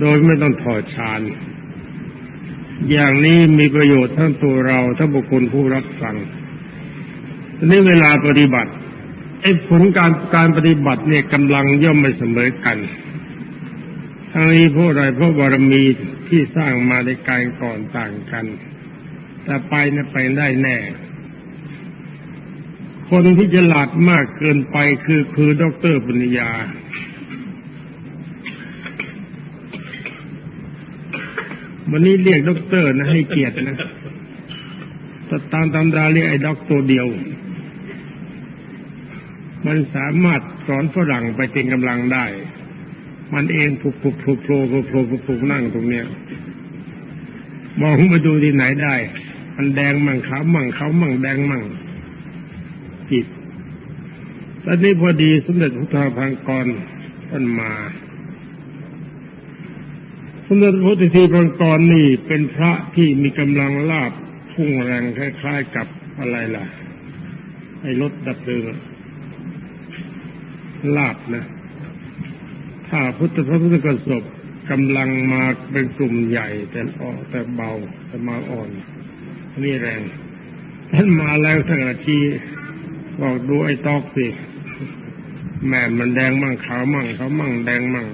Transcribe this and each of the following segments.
โดยไม่ต้องถอดฌาน อย่างนี้มีประโยชน์ทั้งตัวเราทั้งบุคคลผู้รับฟังทีนี้เวลาปฏิบัติไอ้ผลการการปฏิบัติเนี่ยกำลังย่อมไม่เสมอกันทั้งนี้เพราะอะไรเพราะบารมีที่สร้างมาในการก่อนต่างกัน แต่ไปนี่ยไปได้แน่ คนที่ฉลาดมากเกินไปคือคือด็อกเตอร์ปัญญา วันนี้เรียกด็อกเตอร์นะให้เกียรตินะตตามตำราเรียกไอ้ด็อกตัวเดียว มันสามารถสอนฝรั่งไปเป็นกำลังได้ มันเองผูกผูกผูกโผล่ผูกโผล่ผูกผูกนั่งตรงเนี้ยมองมาดูที่ไหนได้ มันแดงมั่งขาวมั่งขาวมั่งแดงมั่งจิตตอนนี้พอดีสมเด็จพระพังกรท่านมา สมเด็จพระพุทธทีพังกรนี่เป็นพระที่มีกำลังลาบพุ่งแรงคล้ายๆกับอะไรล่ะ ไอ้รถดับเพลิงลาบนะ ถ้าพุทธพระพุทธกสบกำลังมาเป็นกลุ่มใหญ่ แต่อ่อแต่เบาแต่มาอ่อนนี่แรงท่านมาแล้วทั้งอาทีบอกดูไอ้ตอกสิแม่มันแดงมั่งขาวมั่งเขาวมั่งแดงมั่ง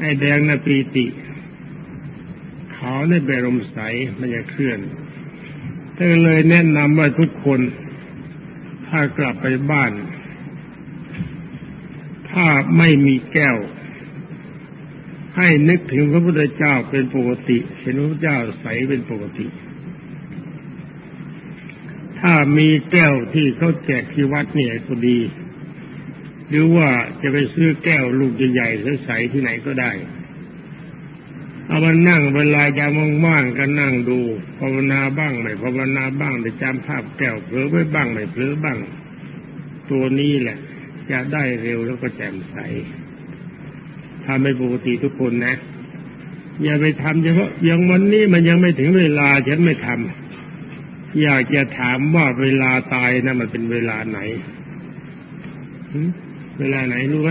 ไอ้แดงน่ะปีติ ขาวในเบรมใสมันจะเคลื่อนท่านเลยแนะนำว่าทุกคนถ้ากลับไปบ้าน ถ้าไม่มีแก้ว ให้นึกถึงพระพุทธเจ้าเป็นปกติ เห็นพระพุทธเจ้าใสเป็นปกติ ถ้ามีแก้วที่เขาแจกที่วัดเนี่ยก็ดี หรือว่าจะไปซื้อแก้วลูกใหญ่ๆใสๆที่ไหนก็ได้ เอามานั่งเวลายามว่างๆก็นั่งดูภาวนาบ้างไม่ภาวนาบ้างแต่จำภาพแก้วเผลอไว้บ้างไม่เผลอบ้าง ตัวนี้แหละ จะได้เร็วแล้วก็แจ่มใสทำให้ปกติทุกคนนะ อย่าไปทำเฉพาะอย่างวันนี้มันยังไม่ถึงเวลาฉันไม่ทำอยากจะถามว่าเวลาตายนะมันเป็นเวลาไหนเวลาไหนรู้ไหม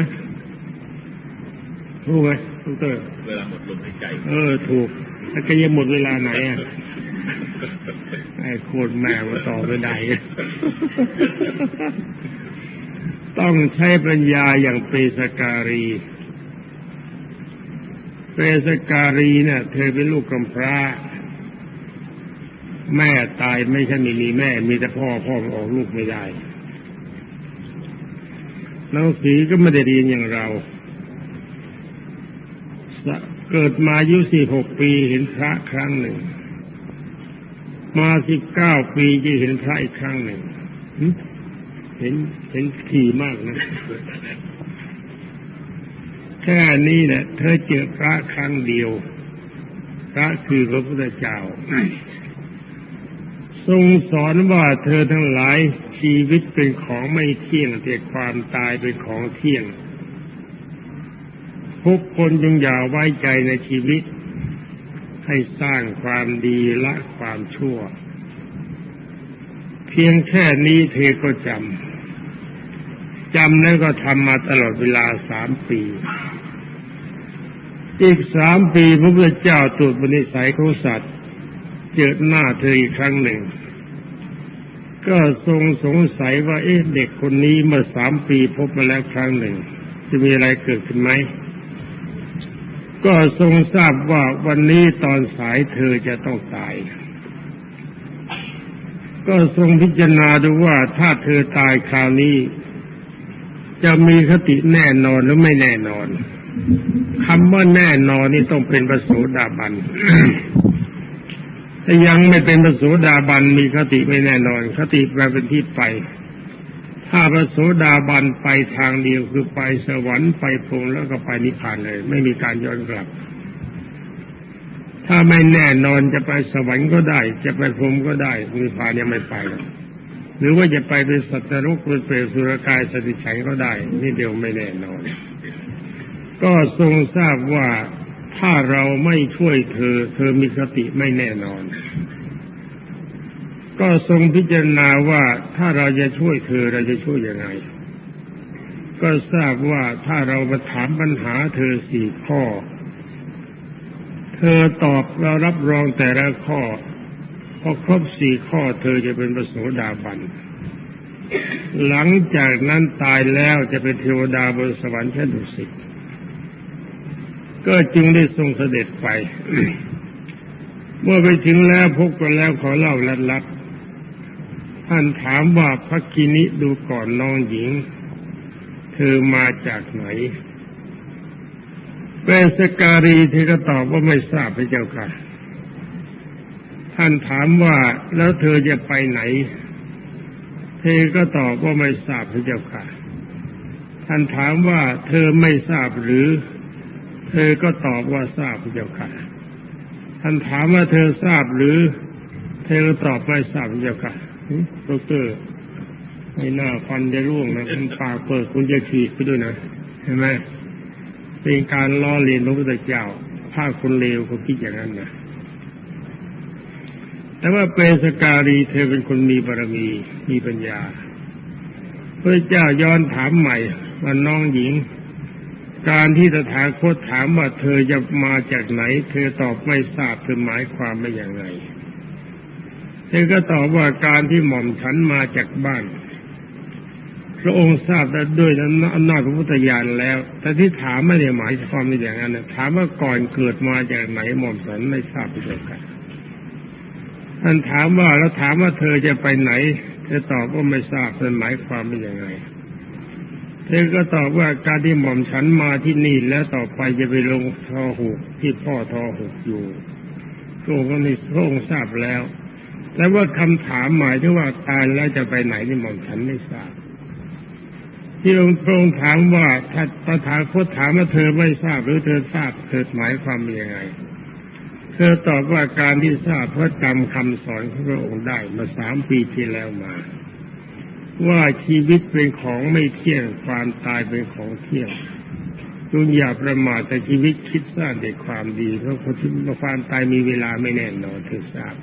รู้ไหม ดรเวลาหมดลมหายใจ เออ ถูกแล้วก็ยังหมดเวลาไหนอะไอ้โคตรแม่มาต่อไม่ได้ต้องใช้ปัญญาอย่างเปสการี เปสการีเนี่ยเธอเป็นลูกกำพร้า แม่ตายไม่ใช่ไม่มีแม่ มีแต่พ่อพ่อออกลูกไม่ได้น้องสีก็ไม่ได้เรียนอย่างเรา เกิดมาอายุสี่หกปีเห็นพระครั้งหนึ่ง มาสิบเก้าปีจะเห็นพระอีกครั้งหนึ่งเห็นเห็นขี่มากนะแค่นี้แหละเธอเจอพระครั้งเดียว พระคือพระพุทธเจ้าทรงสอนว่าเธอทั้งหลายชีวิตเป็นของไม่เที่ยงแต่ความตายเป็นของเที่ยง ทุกคนจงอย่าไว้ใจในชีวิต ให้สร้างความดีละความชั่ว เพียงแค่นี้เธอก็จำจำแล้วก็ทำมาตลอดเวลาสามปีอีกสามปีพระพุทธเจ้าตรวจบนิสัยของสัตว์ เจอหน้าเธออีกครั้งหนึ่ง ก็ทรงสงสัยว่าเอ๊ะเด็กคนนี้เมื่อสามปีพบมาแล้วครั้งหนึ่ง จะมีอะไรเกิดขึ้นไหม ก็ทรงทราบว่าวันนี้ตอนสายเธอจะต้องตาย ก็ทรงพิจารณาดูว่าถ้าเธอตายคราวนี้ จะมีคติแน่นอนหรือไม่แน่นอนคำว่าแน่นอนนี่ต้องเป็นประโสดาบันถ้ายังไม่เป็นประโสดาบันมีคติไม่แน่นอน คติแปลเป็นที่ไป ถ้าพระโสดาบันไปทางเดียวคือไปสวรรค์ไปพรมแล้วก็ไปนิพพานเลย ไม่มีการย้อนกลับ ถ้าไม่แน่นอนจะไปสวรรค์ก็ได้ จะไปพรมก็ได้นิพพานยังไม่ไปหรอกหรือว่าจะไปเป็นสัตว์นรกเป็นเปรตสุรกายสติฉันก็ได้ นี่เดียวไม่แน่นอน ก็ทรงทราบว่าถ้าเราไม่ช่วยเธอ เธอมีคติไม่แน่นอน ก็ทรงพิจารณาว่าถ้าเราจะช่วยเธอเราจะช่วยยังไง ก็ทราบว่าถ้าเรามาถามปัญหาเธอสี่ข้อ เธอตอบเรารับรองแต่ละข้อพอครบสี่ข้อเธอจะเป็นพระโสดาบัน หลังจากนั้นตายแล้วจะเป็นเทวดาบนสวรรค์ชั้นดุสิตก็จึงได้ทรงเสด็จไป เมื่อไปถึงแล้วพบกันแล้วขอเล่าลัดลัด ท่านถามว่าพระกินิดูก่อนน้องหญิง เธอมาจากไหนเป็นสการีเธอก็ตอบว่าไม่ทราบพระเจ้าค่ะ ท่านถามว่าแล้วเธอจะไปไหน เธอก็ตอบว่าไม่ทราบพระเจ้าค่ะ ท่านถามว่าเธอไม่ทราบหรือ เธอก็ตอบว่าทราบพระเจ้าค่ะ ท่านถามว่าเธอทราบหรือ เธอตอบไม่ทราบพระเจ้าค่ะ ดรไม่น่าฟันจะร่วงนะคุณปากเปิดคุณจะฉีดไปด้วยนะเห็นไหมเป็นการล้อเลียนพระพุทธเจ้าถ้าคนเลวเขาคิดอย่างนั้นนะแต่ว่าเป็นสการีเธอเป็นคนมีบารมีมีปัญญาพระเจ้าย้อนถามใหม่ว่าน้องหญิง การที่ตถาคตถามว่าเธอจะมาจากไหน เธอตอบไม่ทราบเธอหมายความว่าอย่างไร เธอก็ตอบว่าการที่หม่อมฉันมาจากบ้าน พระองค์ทราบได้ด้วยอำนาจพระพุทธญาณแล้ว แต่ที่ถามไม่ได้หมายความในอย่างนั้นถามว่าก่อนเกิดมาจากไหนหม่อมฉันไม่ทราบเดียกันท่านถามว่าแล้วถามว่าเธอจะไปไหน เธอตอบว่าไม่ทราบเป็นหมายความเป็นยังไง เธอก็ตอบว่าการที่หม่อมฉันมาที่นี่แล้วต่อไปจะไปลงทอหุกที่พ่อทอหุกอยู่พระองค์ก็นี่พระองค์ทราบแล้ว แต่ว่าคำถามหมายถึงว่าตายแล้วจะไปไหนนี่หม่อมฉันไม่ทราบ ที่หลวงพระองค์ถามว่าถ้าตถาคตถามว่าเธอไม่ทราบ หรือเธอทราบเธอหมายความยังไง เธอตอบว่าการที่ทราบเพราะจำคำสอนของพระองค์ได้มาสามปีที่แล้วมา ว่าชีวิตเป็นของไม่เที่ยงความตายเป็นของเที่ยงจงอย่าประมาทแต่ชีวิตคิดสร้างแต่ความดีเพราะคนที่ความตายมีเวลาไม่แน่นอนเธอทราบ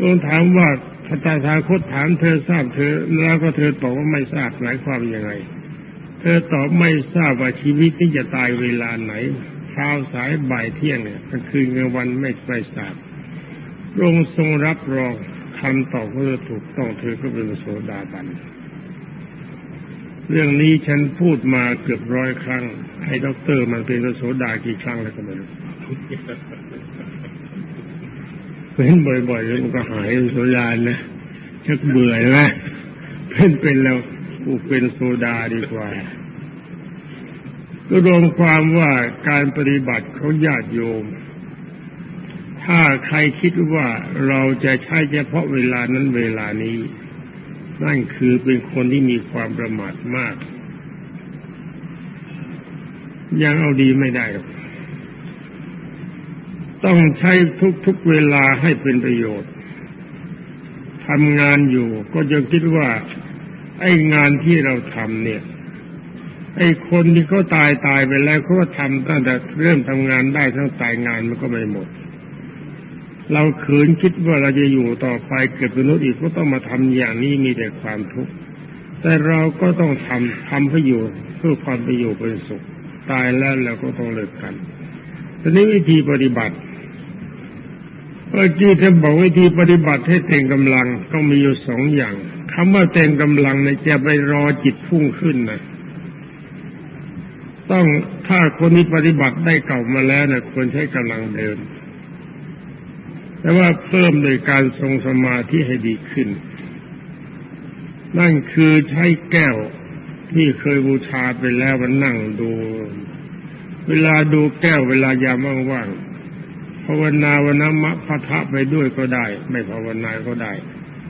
ทรงถามว่าพระตาคตถามเธอทราบเธอ แล้วก็เธอตอบว่าไม่ทราบหมายความยังไง เธอตอบไม่ทราบว่าชีวิตนี้จะตายเวลาไหนเช้าสายบ่ายเที่ยงเนี่ยกลางคืนกลางวันไม่ไม่ทราบพระองค์ทรงรับรองคำตอบของเธอถูกต้องเธอก็เป็นโสดาบันเรื่องนี้ฉันพูดมาเกือบร้อยครั้ง ให้ด็อกเตอร์มันเป็นโสดากี่ครั้งแล้วก็ไม่รู้ เป็นบ่อยๆแล้วมันก็หายโซดานะชักเบื่อนะเป็นเป็นแล้วกูเป็นโซดาดีกว่าก็รวมความว่าการปฏิบัติเขาญาติโยม ถ้าใครคิดว่าเราจะใช้เฉพาะเวลานั้นเวลานี้ นั่นคือเป็นคนที่มีความประมาทมาก ยังเอาดีไม่ได้หรอก ต้องใช้ทุกๆเวลาให้เป็นประโยชน์ทำงานอยู่ก็จะคิดว่าไอ้งานที่เราทำเนี่ย ไอ้คนที่เขาตายตายไปแล้วเขาก็ทำตั้งแต่เริ่มทำงานได้ทั้งตายงานมันก็ไม่หมด เราขืนคิดว่าเราจะอยู่ต่อไปเกิดเป็นนุษย์อีกก็ต้องมาทำอย่างนี้มีแต่ความทุกข์แต่เราก็ต้องทำทำเพื่ออยู่เพื่อความประโยชน์เป็นสุข ตายแล้วเราก็ต้องเลิกกัน ทีนี้วิธีปฏิบัติเมื่อกี้ท่านบอกวิธีปฏิบัติให้เต็มกำลังต้องมีอยู่สองอย่างคำว่าเต็มกำลังในจะไปรอจิตพุ่งขึ้นนะต้องถ้าคนที่ปฏิบัติได้เก่ามาแล้วนะควรใช้กำลังเดิมแต่ว่าเพิ่มโดยการทรงสมาธิให้ดีขึ้น นั่นคือใช้แก้วที่เคยบูชาไปแล้วมันนั่งดู เวลาดูแก้วเวลายามว่างๆภาวนาวันน้ำมะพะทะไปด้วยก็ได้ ไม่ภาวนาก็ได้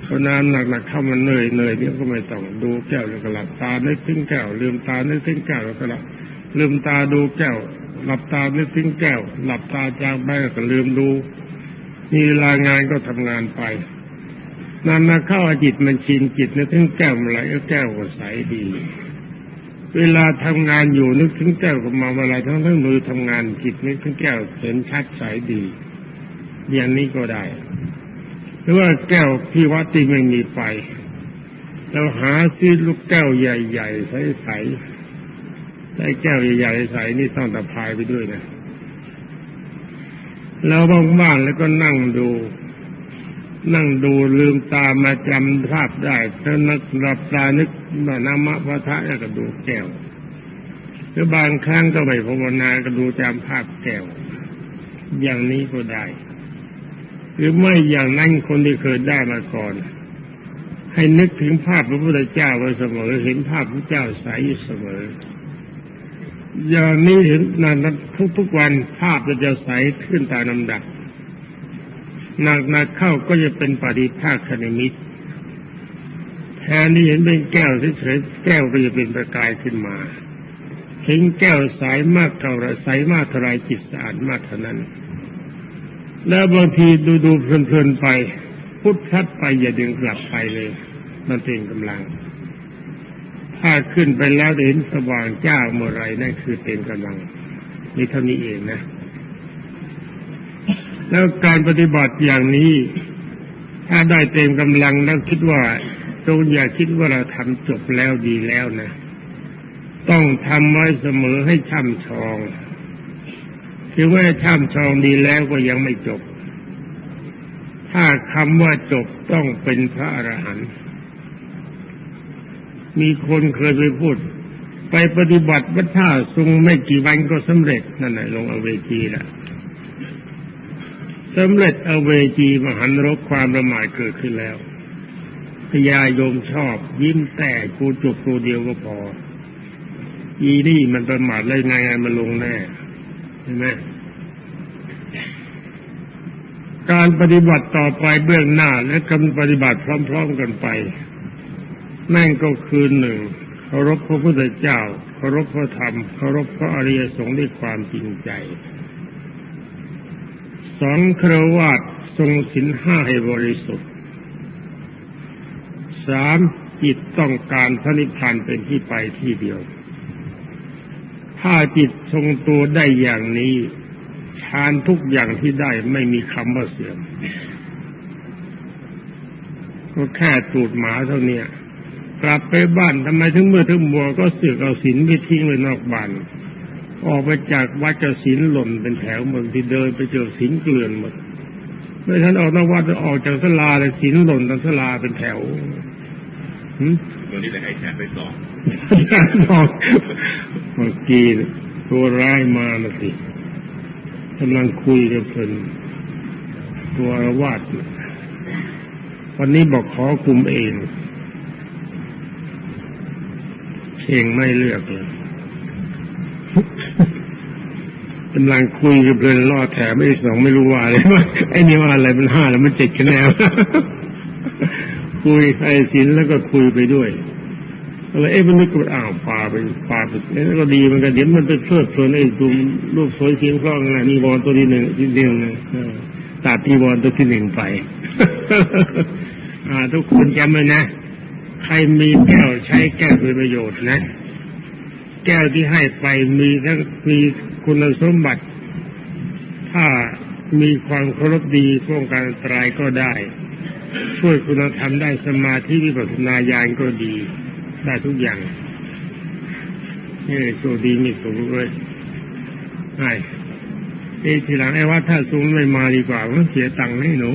ภาวนาหนักๆเข้ามันเหนื่อยเหนื่อยเนี่ยก็ไม่ต้องดูแก้วแล้วก็หลับตานึกถึงแก้วลืมตานึกถึงแก้วแล้วก็หลับลืมตาดูแก้ว หลับตานึกถึงแก้ว หลับตาจากไปก็ลืมดูมีเวลางานก็ทำงานไปนานๆเข้าจิตมันชินจิตนึกถึงแก้วอะไรแก้วก็ใสดี เวลาทำงานอยู่นึกถึงแก้วกับมาเวลาทั้งทั้งมือทำงานจิตนึกถึงแก้วเห็นชัดใสดี อย่างนี้ก็ได้ หรือว่าแก้วที่วัดที่ไม่มีไฟเราหาซื้อลูกแก้วใหญ่ๆใสๆได้แก้วใหญ่ๆใสนี่ต้องตะพายไปด้วยนะแล้วว่างๆแล้วก็นั่งดู นั่งดูลืมตามาจำภาพได้ถ้านักรับตานึกว่านามะพระทะแล้วก็ดูแก้วหรือบางครั้งก็ไม่ภาวนาก็ดูจำภาพแก้ว อย่างนี้ก็ได้ หรือไม่อย่างนั้นคนที่เคยได้มาก่อน ให้นึกถึงภาพพระพุทธเจ้าไว้เสมอ เห็นภาพพระเจ้าใสอยู่เสมออย่างนี้เห็นนานทุกๆวันภาพจะใสขึ้นตามลำดับ หนักๆเข้าก็จะเป็นปฏิภาคคณิมิตแทนที่เห็นเป็นแก้วเฉยๆแก้วก็จะเป็นประกายขึ้นมาเห็นแก้วใสมากเท่าไรใสมากเท่าไรจิตสะอาดมากเท่านั้น แล้วบางทีดูดูเพลินๆไป พุทธัดไปอย่าดึงกลับไปเลย มันเป็นกำลัง ถ้าขึ้นไปแล้วเห็นสว่างเจ้าเมื่อไรนั่นคือเต็มกำลังมีเท่านี้เองนะ แล้วการปฏิบัติอย่างนี้ ถ้าได้เต็มกำลังแล้วคิดว่าจงอย่าคิดว่าเราทำจบแล้วดีแล้วนะ ต้องทำไว้เสมอให้ช่ำชองถึงแม้ช่ำชองดีแล้วก็ยังไม่จบ ถ้าคำว่าจบต้องเป็นพระอรหันต์มีคนเคยไปพูด ไปปฏิบัติวัฏท่าทรงไม่กี่วันก็สำเร็จนั่นแหละลงอเวจีแล้ว สำเร็จเอาเวจีมหันรบความประมาทเกิดขึ้นแล้วพญาโยมชอบ ยิ้มแต่กูจุกตัวเดียวก็พอ อีนี่มันประมาทเลยไงไงมันลงแน่เห็นไหมการปฏิบัติต่อไปเบื้องหน้าและการปฏิบัติพร้อม ๆกันไป นั่นก็คือหนึ่งเคารพพระพุทธเจ้าเคารพพระธรรมเคารพพระอริยสงฆ์ด้วยความจริงใจ สองครวาดทรงสินห้าให้บริสุทธิ์สามจิตต้องการพระนิพพานเป็นที่ไปที่เดียว ถ้าจิตทรงตัวได้อย่างนี้ฌานทุกอย่างที่ได้ไม่มีคำว่าเสื่อม ก็แค่ตูดหมาเท่านี้กลับไปบ้านทำไมถึงเมื่อถึงบัวก็เสือกเอาศีลไปทิ้งไว้นอกบ้าน ออกไปจากวัดจะศีลหล่นเป็นแถวเมืองที่เดินไปเจอศีลเกลื่อนหมดเมื่อท่านออกนอกวัดจะออกจากสลาเลยศีลหล่นตามสลาเป็นแถวตัวนี้จะให้แขนไปสองบอกเมื่อกี้ตัวร้ายมาละสิกำลังคุยกับเพิ่นตัวอาวาดวันนี้บอกขอคุมเองเชงไม่เลือกเลย กำลังคุยกับเพื่อนล่อแถมไม่สองไม่รู้ว่าอะไรว่าไอ้นี่ว่าอะไรมันห้าแล้วมันเจ็ดคะแนนคุยไอ้สินแล้วก็คุยไปด้วยอะไรเอ๊ะมันนึกว่าอ้าวปลาไปปลาไปแล้วก็ดีมันก็เดี๋ยวมันไปเพลิดเพลินไอ้ดูรูปสวยเสียงคล้องนะมีวอนตัวที่หนึ่งที่เดียวนะตัดที่วอนตัวที่หนึ่งไป อ่า ทุกคนจำไว้นะ ใครมีแก้วใช้แก้วเป็นประโยชน์นะ แก้วที่ให้ไปมีทั้งมีคุณสมบัติ ถ้ามีความเคารพดีป้องกันอันตรายก็ได้ ช่วยคุณธรรมได้สมาธิวิปัสสนาญาณก็ดี ได้ทุกอย่างนี่โชคดีมีสูงเลยใช่เอ้ทีหลังไอ้ว่าถ้าสูงไม่มาดีกว่ามันเสียตังค์ให้หนู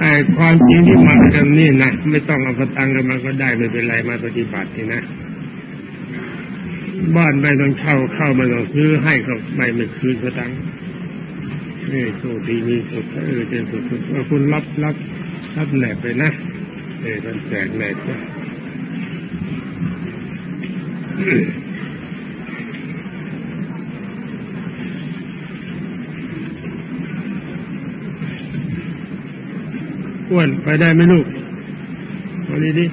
ไอ้ความจริงที่มากันนี่นะไม่ต้องเอาตังค์กันมาก็ได้ไม่เป็นไรมาปฏิบัตินี่นะ บ้านไม่ต้องเช่าเข้าไม่ต้องซื้อให้ก็ไม่ไม่คืนสตังนี่โชคดีมีสุดเออเจนสุดสุดคุณรับรับรับแหนบไปนะเออมันแจกแหนบนะอ้วนไปได้ไหมลูกวันนี้ดิ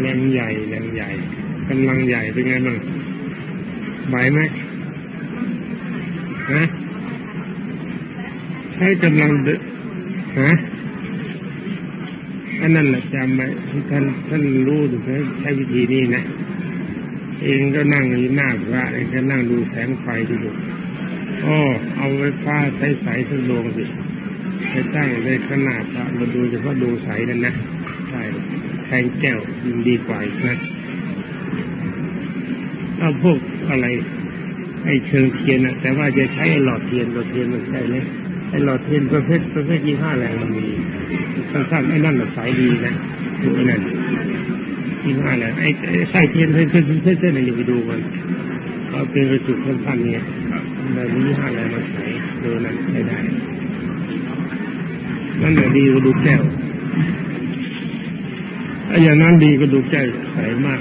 แรงใหญ่แรงใหญ่ กำลังใหญ่เป็นไงบ้างไหวไหมฮะใช้กำลังเดฮะอันนั้นแหละจำไว้ที่ท่านท่านรู้ถึงใช้ใช้วิธีนี้นะ เองก็นั่งอยู่หน้าพระเองก็นั่งดูแสงไฟดูดูอ๋อเอาไฟฟ้าใสใสสักดวงสิไปตั้งในขนาดพระมาดูเฉพาะดวงใสนั่นนะใช่แทงแก้วยิ่งดีกว่าอีกนะ เอาพวกอะไรไอ้เชิงเทียนอะแต่ว่าจะใช้หลอดเทียนหลอดเทียนมันใช่ไหมไอ้หลอดเทียนประเภทประเภทยี่ห้าแรงมันมีสั้นๆไอ้นั่นน่ะสายดีนะดูไอ้นั่นยี่ห้าแรงไอ้ไอ้ไสเทียนเส้นเส้นเส้นเส้นอะไรไปดูมันเอาเป็นกระจุกสั้นๆเนี่ยครับได้ยี่ห้าแรงมาใช้ดูนั่นใช้ได้นั่นแหละดีกว่าดูแก้วไอ้อย่างนั้นดีก็ดูแก้วใสมาก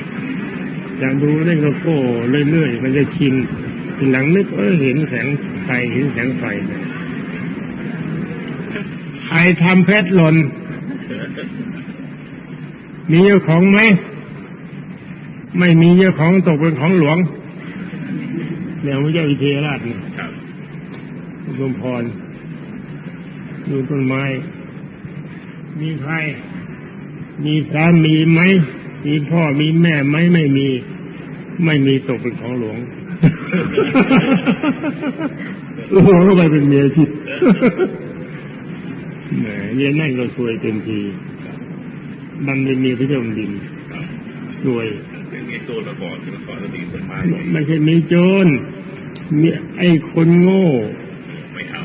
อยากดูเล่นก็โก้เรื่อยๆมันจะชินหลังนึกเออเห็นแสงไฟเห็นแสงไฟใครทำเพชรหล่น มีเจ้าของไหม ไม่มีเจ้าของตกเป็นของหลวงเดี๋ยวพระเจ้าอิเทราชนี่ครับสมพรดูต้นไม้ มีใคร มีสามีไหม มีพ่อมีแม่ไหมไม่มี ไม่มีตกเป็นของหลวงหลวงก็ไปเป็นเมียทิแหมเมียนั่นก็สวยเต็มทีมันเป็นเมียพระเจ้าแผ่นดินครับสวยเป็นไงโจรมาก่อนที่มาก่อนแล้วตีคนมากไม่ใช่มีโจรมีไอ้คนโง่ ไม่เอา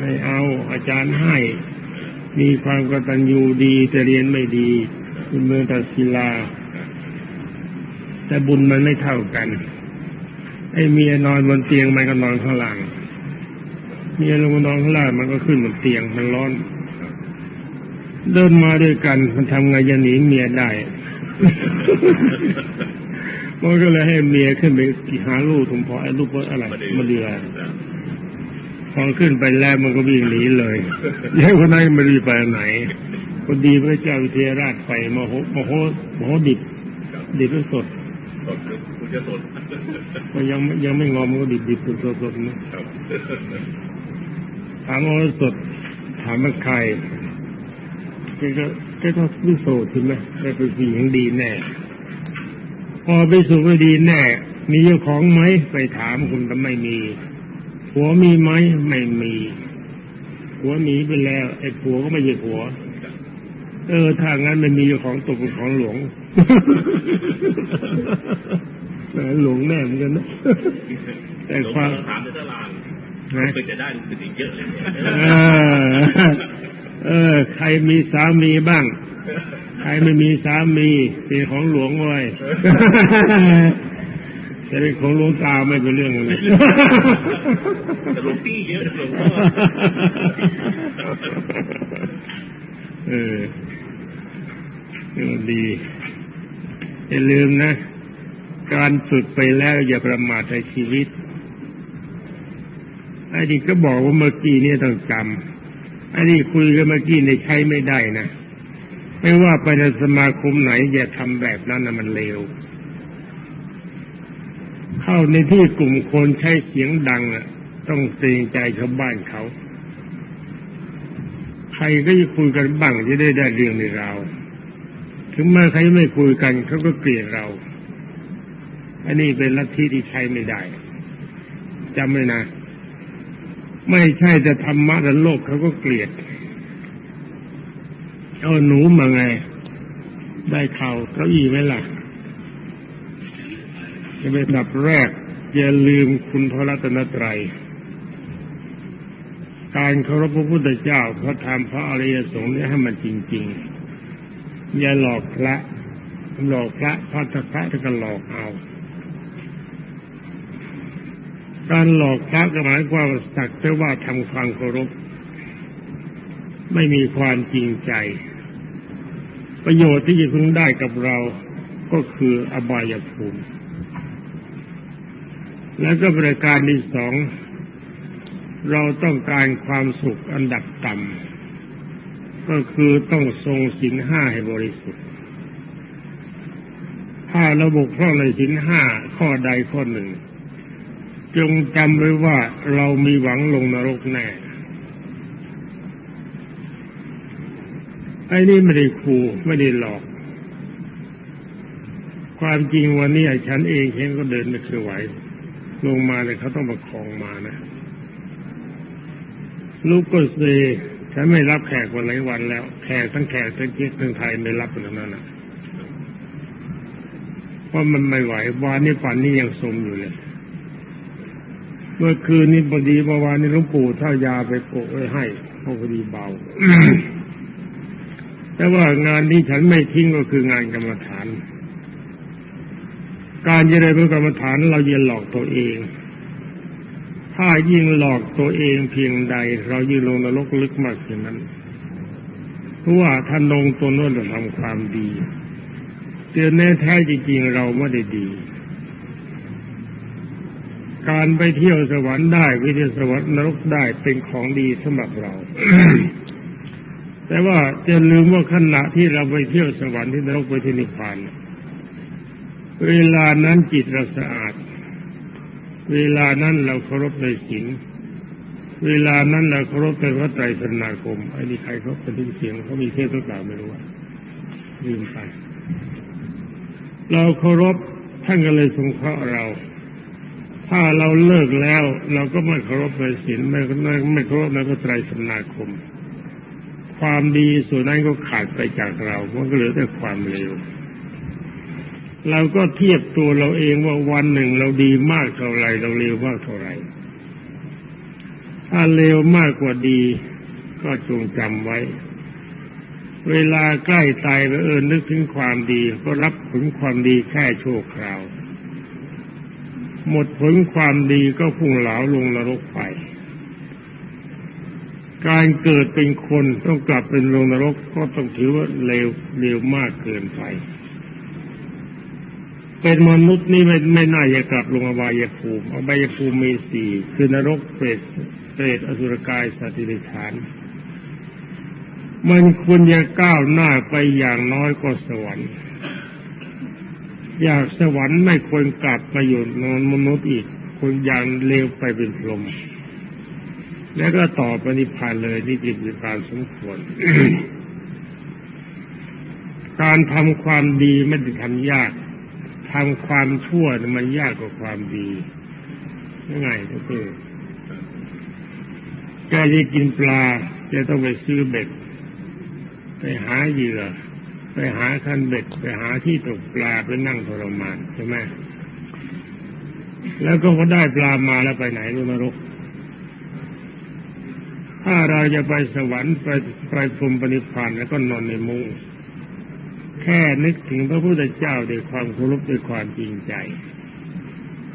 ไม่เอา อาจารย์ให้ มีความกตัญญูดีแต่เรียนไม่ดีเป็นเมืองตัดศิลา แต่บุญมันไม่เท่ากัน ไอ้เมียนอนบนเตียงมันก็นอนข้างล่าง เมียลงมานอนข้างล่างมันก็ขึ้นบนเตียงมันร้อน เดินมาด้วยกัน มันทำไงจะหนีเมียได้ มันก็เลยให้เมียขึ้นไปหาลูกถุงพอไอ้ลูกอะไรมาเดือพอขึ้นไปแล้วมันก็วิ่งหนีเลยแล้วคนนั้นไม่รีไปไหนพอดีพระเจ้าวิเทหราชไปมโหมโหมโหดิบดิบสด สดคุณจะสดก็ยังไม่ยังไม่งอมมันก็ดิบดิบสดสดๆนะครับถามว่าสดถามว่าใครแกก็แกก็วิโสใช่ไหมแกเป็นผู้หญิงดีแน่ พอไปสู่ว่าดีแน่ มีเจ้าของไหมไปถามคุณก็ไม่มีผัวมีไหมไม่มีผัวหนีไปแล้วไอ้ผัวก็ไม่ใช่ผัว เออถ้างั้นไม่มีเจ้าของตกเป็นของหลวงแหมหลวงแน่เหมือนกันนะแต่ความถามในตลาดนะเป็นจะได้เป็นอีกเยอะเลยเออเออ ใครมีสามีบ้าง ใครไม่มีสามีเป็นของหลวงไว้จะเป็นของหลวงตาไม่เป็นเรื่องเลยแต่หลวงพี่เยอะหลวงพ่อเออเออดี อย่าลืมนะ การฝึกไปแล้วอย่าประมาทในชีวิตไอ้ที่ก็บอกว่าเมื่อกี้เนี่ยต้องจำไอ้ที่คุยกันเมื่อกี้เนี่ยใช้ไม่ได้นะไม่ว่าไปในสมาคมไหน อย่าทำแบบนั้นนะมันเลวเข้าในที่กลุ่มคนใช้เสียงดังอะ ต้องเกรงใจชาวบ้านเขา ใครก็จะคุยกันบ้างจะได้ได้เรื่องในเราว ถึงแม้ใครไม่คุยกันเขาก็เกลียดเรา อันนี้เป็นลัทธิที่ใช้ไม่ได้จำไว้นะ ไม่ใช่แต่ธรรมะแต่โลกเขาก็เกลียดเอาหนูมาไง ได้เข่าเก้าอี้ไหมล่ะจะเป็นดับแรก อย่าลืมคุณพระรัตนตรัย การเคารพพระพุทธเจ้าพระธรรมพระอริยสงฆ์นี่ให้มันจริง ๆ อย่าหลอกพระหลอกพระพระพระถ้าก็หลอกเอาการหลอกพระก็หมายความว่าสักแต่ว่าทำความเคารพไม่มีความจริงใจ ประโยชน์ที่จะพึงได้กับเราก็คืออบายภูมิ แล้วก็บริการที่สอง เราต้องการความสุขอันดับต่ำ ก็คือต้องทรงสินห้าให้บริสุทธิ์ ถ้าเราบกพร่องในสินห้าข้อใดข้อหนึ่ง จงจำไว้ว่าเรามีหวังลงนรกแน่ไอ้นี่ไม่ได้ขู่ไม่ได้หลอก ความจริงวันนี้ฉันเองเห็นก็เดินไม่เคยไหว ลงมาเลยเขาต้องประคองมานะ ลูกก็เซ ฉันไม่รับแขกวันหลายวันแล้ว แขกทั้งแขกทั้งเจ๊กทั้งไทยไม่รับกันนั้นนะเพราะมันไม่ไหววานนี้ฝันนี้ยังสมอยู่เลยเมื่อคืนนี้พอดีเมื่อวานนี้หลวงปู่ท่ายาไปโปะไว้ให้เพราะพอดีเบาแต่ว่างานที่ฉันไม่ทิ้งก็คืองานกรรมฐาน การจะได้เป็นกรรมฐานเราอย่าหลอกตัวเอง ถ้ายิ่งหลอกตัวเองเพียงใด เรายิ่งลงนรกลึกมากเช่นนั้นเพราะว่าท่านลงตัวโน้นจะทำความดีเตือนแน่แท้จริงๆเราไม่ได้ดี การไปเที่ยวสวรรค์ได้ไปเที่ยวสวรรค์นรกได้เป็นของดีสำหรับเรา แต่ว่าจะลืมว่าขณะที่เราไปเที่ยวสวรรค์ที่นรกไปที่นิพพาน เวลานั้นจิตเราสะอาด เวลานั้นเราเคารพในศีลเวลานั้นเราเคารพในพระไตรสรณาคมไอ้นี่ใครเขาเป็นที่เสียงเขามีเทศหรือเปล่าไม่รู้ว่าลืมไปเราเคารพท่านก็เลยสงเคราะห์เรา ถ้าเราเลิกแล้ว เราก็ไม่เคารพในศีลไม่ไม่ไม่เคารพในพระไตรสรณาคม ความดีส่วนนั้นก็ขาดไปจากเรามันก็เหลือแต่ความเลว เราก็เทียบตัวเราเองว่าวันหนึ่งเราดีมากเท่าไรเราเลวมากเท่าไรถ้าเลวมากกว่าดี ก็จงจำไว้ เวลาใกล้ตายไปเออนึกถึงความดี ก็รับผลความดีแค่ชั่วคราว หมดผลความดีก็พุ่งเหลาลงนรกไป การเกิดเป็นคนต้องกลับเป็นลงนรกก็ต้องถือว่าเลวเลวมากเกินไป เป็นมนุษย์นี่ไม่ไม่น่าจะกลับลงอบายภูมิอบายภูมิมีสี่คือนรกเปรตเปรตอสุรกายสัตว์ดิเรกชันมันควรจะก้าวหน้าไปอย่างน้อยก็สวรรค์อยากสวรรค์ไม่ควรกลับมาอยู่นอนมนุษย์อีกควรอย่างเลวไปเป็นพรหมแล้วก็ต่อปนิพพานเลยนี่จิตวิการสมควร การทำความดีไม่ได้ทำยาก ทำความชั่วมันยากกว่าความดียังไงก็คือการจะกินปลาจะต้องไปซื้อเบ็ด ไปหาเหยื่อ ไปหาคันเบ็ด ไปหาที่ตกปลาไปนั่งทรมานใช่ไหมแล้วก็พอได้ปลามาแล้วไปไหนรู้นรก ถ้าเราจะไปสวรรค์ไปไปพรมปณิพานแล้วก็นอนในมุ้ง แค่นึกถึงพระพุทธเจ้าด้วยความเคารพด้วยความจริงใจ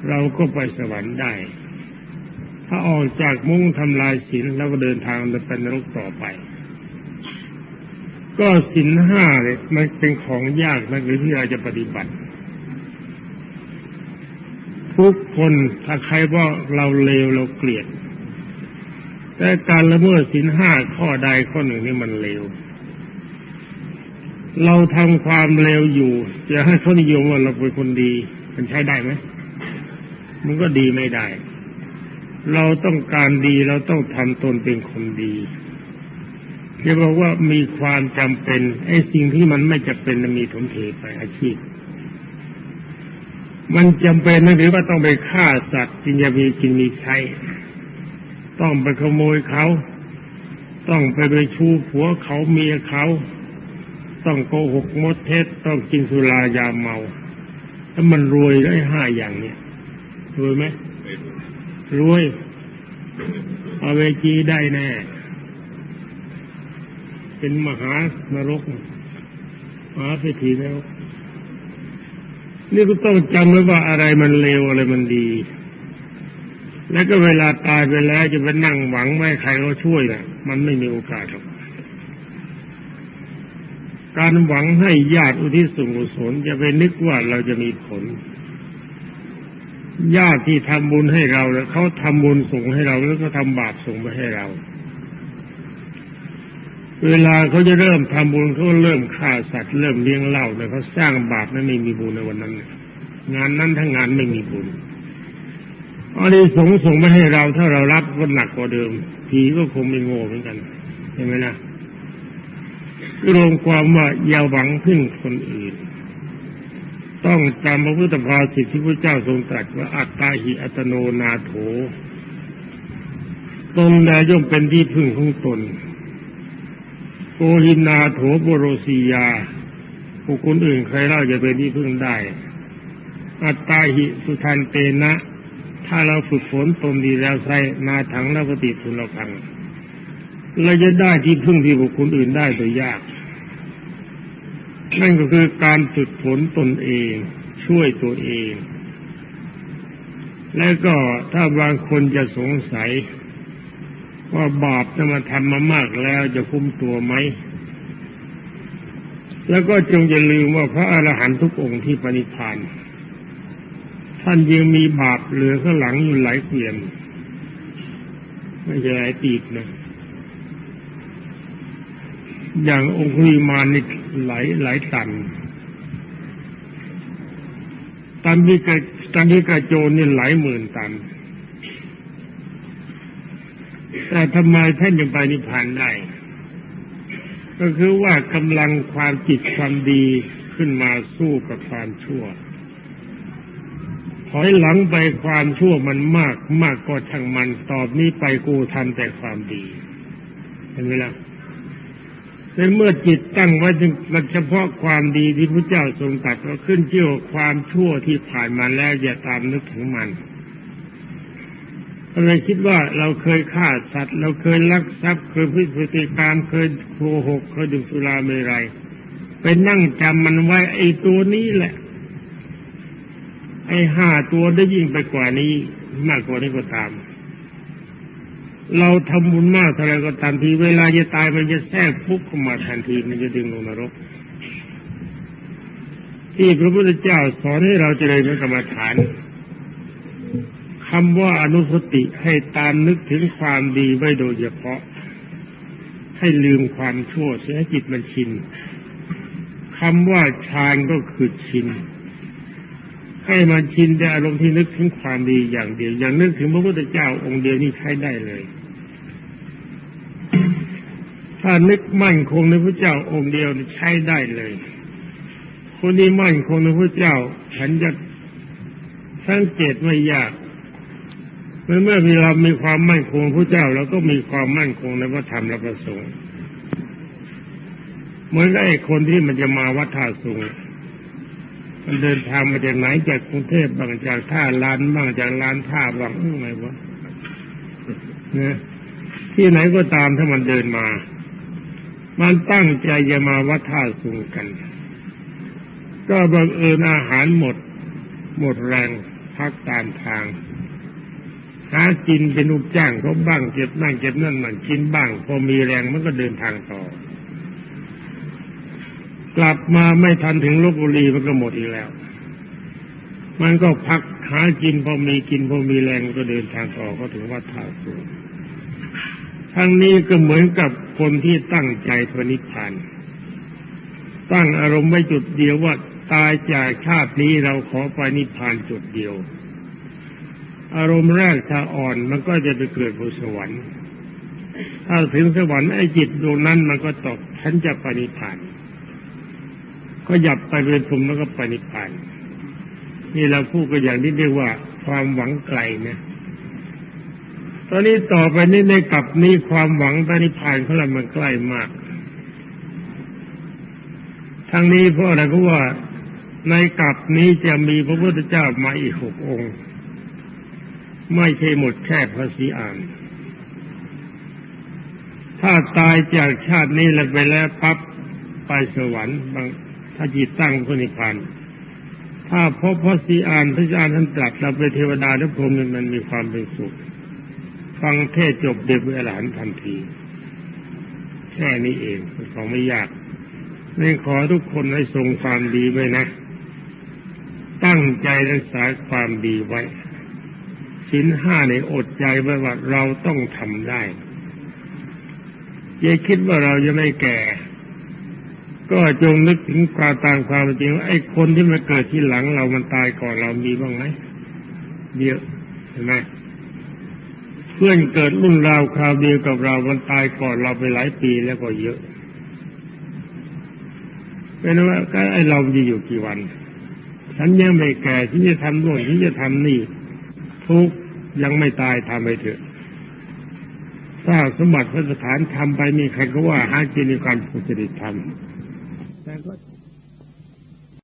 เราก็ไปสวรรค์ได้ ถ้าออกจากมุ้งทำลายศีลแล้วก็เดินทางไปนรกต่อไป ก็ศีลห้าเนี่ยมันเป็นของยากนะหรือที่เราจะปฏิบัติ ทุกคนถ้าใครว่าเราเลวเราเกลียด แต่การละเมิดศีลห้าข้อใดข้อหนึ่งนี่มันเลว เราทำความเลวอยู่จะให้เขานิยมว่าเราเป็นคนดี มันใช้ได้ไหมมันก็ดีไม่ได้ เราต้องการดีเราต้องทำตนเป็นคนดีจะบอกว่ามีความจำเป็นไอ้สิ่งที่มันไม่จะเป็นมีถมเทไปอาชีพ มันจำเป็นนะหรือว่าต้องไปฆ่าสัตว์จึงจะมีกินมีใช้ ต้องไปขโมยเขา ต้องไปไปชูผัวเขาเมียเขา ต้องโกหกมดเท็จต้องกินสุรายาเมา ถ้ามันรวยได้ห้าอย่างเนี้ยรวยไหมไม่รู้รวยเอาเวจีได้แน่ เป็นมหานรกมหาเศรษฐีนรกนี่ก็ต้องจำไว้ว่าอะไรมันเลวอะไรมันดี แล้วก็เวลาตายไปแล้วจะไปนั่งหวังไม่ให้ใครเขาช่วยนะมันไม่มีโอกาสหรอก การหวังให้ญาติอุทิศส่วนกุศลจะไปนึกว่าเราจะมีผล ญาติที่ทำบุญให้เราแล้วเขาทำบุญส่งให้เราแล้วก็ทำบาปส่งไปให้เรา เวลาเขาจะเริ่มทำบุญเขาก็เริ่มฆ่าสัตว์เริ่มเลี้ยงเหล้าเนี่ยเขาสร้างบาปนั้นไม่มีบุญในวันนั้นงานนั้นทั้งงานไม่มีบุญอันนี้สงส่งไปให้เราถ้าเรารับก็หนักกว่าเดิมผีก็คงไม่โง่เหมือนกันใช่ไหมนะ รวมความว่าอย่าหวังพึ่งคนอื่น ต้องจำพระพุทธภาษิที่พระเจ้าทรงตรัสว่าอัตตาหิอัตโนนาโถตนแลย่อมเป็นที่พึ่งของตนโกหินาโถโบโรสียาผู้คนอื่นใครเล่าจะเป็นที่พึ่งได้ อัตตาหิสุทันเตนะ ถ้าเราฝึกฝนตนดีแล้วใส่นาถังแล้วปฏิทุนเราพังเราจะได้ที่พึ่งที่บุคคลอื่นได้โดยยาก นั่นก็คือการฝึกฝนตนเอง ช่วยตัวเอง และก็ถ้าบางคนจะสงสัย ว่าบาปจะมาทำมามากแล้วจะคุ้มตัวไหม แล้วก็จงอย่าลืมว่าพระอรหันตุกองค์ที่ปณิพานท่านยังมีบาปเหลือข้างหลังอยู่หลายเกวียน ไม่ใช่หลายตีบนะ อย่างองคุลิมานี่หลายหลายตันตันที่กระตันที่กระโจนนี่หลายหมื่นตัน แต่ทำไมท่านยังไปนิพพานได้ ก็คือว่ากำลังความจิตความดีขึ้นมาสู้กับความชั่ว ถอยหลังไปความชั่วมันมากมากก็ช่างมันตอบนี้ไปกูทำแต่ความดี เห็นไหมล่ะ ในเมื่อจิตตั้งไว้ถึงมันเฉพาะความดีที่พระเจ้าทรงตรัสว่าขึ้นเกี่ยวความชั่วที่ผ่านมาแล้วอย่าตามนึกถึงมันอะไรคิดว่าเราเคยฆ่าสัตว์ เราเคยลักทรัพย์เคยพิพฤติกรรมเคยโกหกเคยดื่มสุราเมรัยไปนั่งจำมันไว้ไอ้ตัวนี้แหละ ไอ้ห้าตัวได้ยิ่งไปกว่านี้ มากกว่านี้ก็ตาม เราทำบุญมากเท่าไรก็ตามที เวลาจะตายมันจะแทรกฟุกเข้ามาทันทีมันจะดึงลงนรก ที่พระพุทธเจ้าสอนให้เราเจริญกรรมฐานคำว่าอนุสติให้ตามนึกถึงความดีไว้โดยเฉพาะ ให้ลืมความชั่วเสียจิตมันชินคำว่าฌานก็คือชินให้มันชินแต่อารมณ์ที่นึกถึงความดีอย่างเดียว อย่างนึกถึงพระพุทธเจ้าองค์เดียวนี่ใช้ได้เลย ถ้านึกมั่นคงในพระเจ้าองค์เดียวใช้ได้เลย คนที่มั่นคงในพระเจ้า ฉันจะสังเกตไม่ยากเมื่อเมื่อมีเรามีความมั่นคงพระเจ้าเราก็มีความมั่นคงในพระธรรมและพระสงฆ์เหมือนไอ้คนที่มันจะมาวัดท่าสูงมันเดินทางมาจากไหนจากกรุงเทพบางจากท่าลานบ้างจากลานท่าบางอื้อไงวะเนี่ยที่ไหนก็ตามถ้ามันเดินมา มันตั้งใจจะมาวัดท่าสูงกัน ก็บังเอิญอาหารหมด หมดแรงพักตามทาง หากินเป็นอุปจ้างเขาบ้างเก็บนั่งเก็บนั่นมันกินบ้าง พอมีแรงมันก็เดินทางต่อ กลับมาไม่ทันถึงลบบุรีมันก็หมดอีกแล้ว มันก็พักหากินพอมีกินพอมีแรงก็เดินทางต่อก็ถึงวัดท่าสูง ทั้งนี้ก็เหมือนกับคนที่ตั้งใจพระนิพพาน ตั้งอารมณ์ไว้จุดเดียวว่าตายจากชาตินี้เราขอไปนิพพานจุดเดียว อารมณ์แรกถ้าอ่อนมันก็จะไปเกิดบนสวรรค์ ถ้าถึงสวรรค์ไอ้จิตดวงนั้นมันก็ตกฉันจะไปนิพพาน ก็หยับไปเป็นภูมิแล้วก็ไปนิพพาน นี่เราพูดกันอย่างนี้เรียกว่าความหวังไกลนะ ตอนนี้ต่อไปนี้ในกลับนี้ความหวังไปนิพานของเรามันใกล้มาก ทั้งนี้เพราะอะไรก็ว่าในกลับนี้จะมีพระพุทธเจ้ามาอีกหกองค์ ไม่ใช่หมดแค่พระศรีอานถ้าตายจากชาตินี้แล้วไปแล้วปั๊บไปสวรรค์บางถ้าจิตตั้งพระนิพพานถ้าพบพระศรีอานพระศีอานท่านตรัสเราไปเทวดาทุกพรหมมันมีความเป็นสุข ฟังเทศจบเด็กเวลาหันทันที แค่นี้เองของไม่ยากนี่ขอทุกคนให้ทรงความดีไว้นะ ตั้งใจรักษาความดีไว้สินห้าในอดใจไว้ว่าเราต้องทำได้อย่าคิดว่าเราจะไม่แก่ ก็จงนึกถึงความตามความจริงว่าไอ้คนที่มาเกิดที่หลังเรามันตายก่อนเรามีบ้างไหมเยอะเห็นไหม พื่อนเกิดรุ่นราวคราวเดียวกับเรา มันตายก่อนเราไปหลายปีแล้วก็เยอะเป็นว่าก็ไอเราจะอยู่กี่วัน ฉันยังไม่แก่ฉันจะทำโน่นฉันจะทำนี่ ทุกยังไม่ตายทำไปเถอะสร้างสมบัติพระสถานทำไปมีใครก็ว่าหากินในการสุจริตทำ